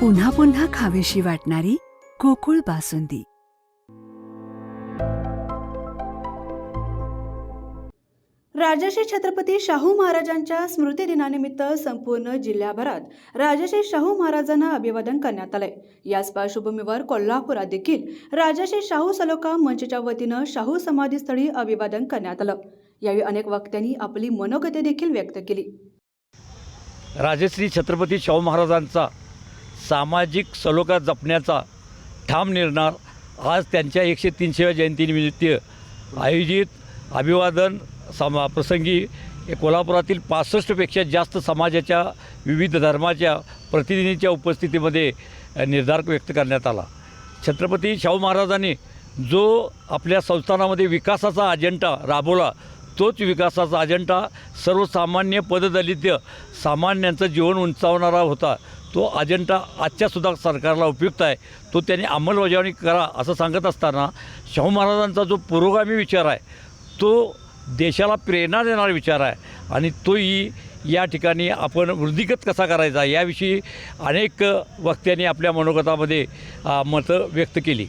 पुन्हा पुन्हा खावीशी वाटणारी गोकुळ बासुंदी. राजश्री छत्रपती शाहू महाराजांच्या स्मृतिदिनानिमित्त संपूर्ण जिल्ह्याभरात राजश्री शाहू महाराजांना अभिवादन करण्यात आलंय. याच पार्श्वभूमीवर कोल्हापुरात देखील राजश्री शाहू सलोका मंचच्या वतीनं शाहू समाधीस्थळी अभिवादन करण्यात आलं. यावेळी अनेक वक्त्यांनी आपली मनोगते देखील व्यक्त केली. राजश्री छत्रपती शाहू महाराजांचा सामाजिक सलोखा जपण्याचा ठाम निर्णय आज त्यांच्या एकशे तीनशेव्या जयंतीनिमित्त आयोजित अभिवादन समा प्रसंगी कोल्हापुरातील पासष्टपेक्षा जास्त समाजाच्या विविध धर्माच्या प्रतिनिधींच्या उपस्थितीमध्ये निर्धार व्यक्त करण्यात आला. छत्रपती शाहू महाराजांनी जो आपल्या संस्थानामध्ये विकासाचा अजेंडा राबवला तोच विकासाचा अजेंडा सर्वसामान्य पददलित सामान्यांचं जीवन उंचावणारा होता. तो अजेंडा आजच्यासुद्धा सरकारला उपयुक्त आहे. तो त्यांनी अंमलबजावणी करा असं सांगत असताना शाहू महाराजांचा जो पुरोगामी विचार आहे तो देशाला प्रेरणा देणारा विचार आहे आणि तोही या ठिकाणी आपण वृद्धिगत कसा करायचा याविषयी अनेक वक्त्यांनी आपल्या मनोगतामध्ये मतं व्यक्त केली.